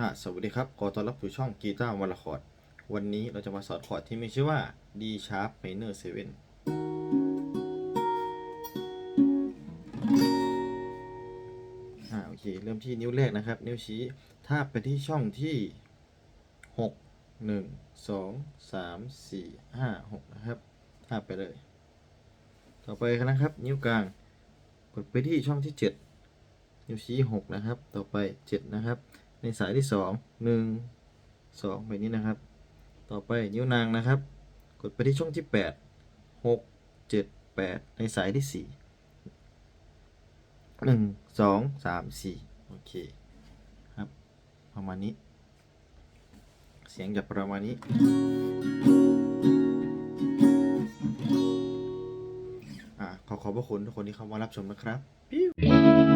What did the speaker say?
อ่าสวัสดีครับ ขอต้อนรับสู่ช่องกีตาร์วันละคอร์ด วันนี้เราจะมาสอนคอร์ดที่มีชื่อว่า D sharp minor 7อ่าโอเค เริ่มที่นิ้วแรกนะครับ นิ้วชี้ทาบไปที่ช่องที่ 6 1 2 3 4 5 6 นะครับทาบไปเลย ต่อไปนะครับ นิ้วกลาง กดไปที่ช่องที่ 7 นิ้วชี้ 6 นะครับ ต่อไป 7 นะครับ ในสายที่ 2 1 2แบบนี้นะครับ ต่อไปนิ้วนางนะครับ กดไปที่ช่องที่ 8 6 7 8 ในสายที่ 4 1 2 3 4 โอเคครับประมาณนี้ เสียงจะประมาณนี้ อ่าขอขอบพระคุณทุกคนที่เข้ามารับชมนะครับ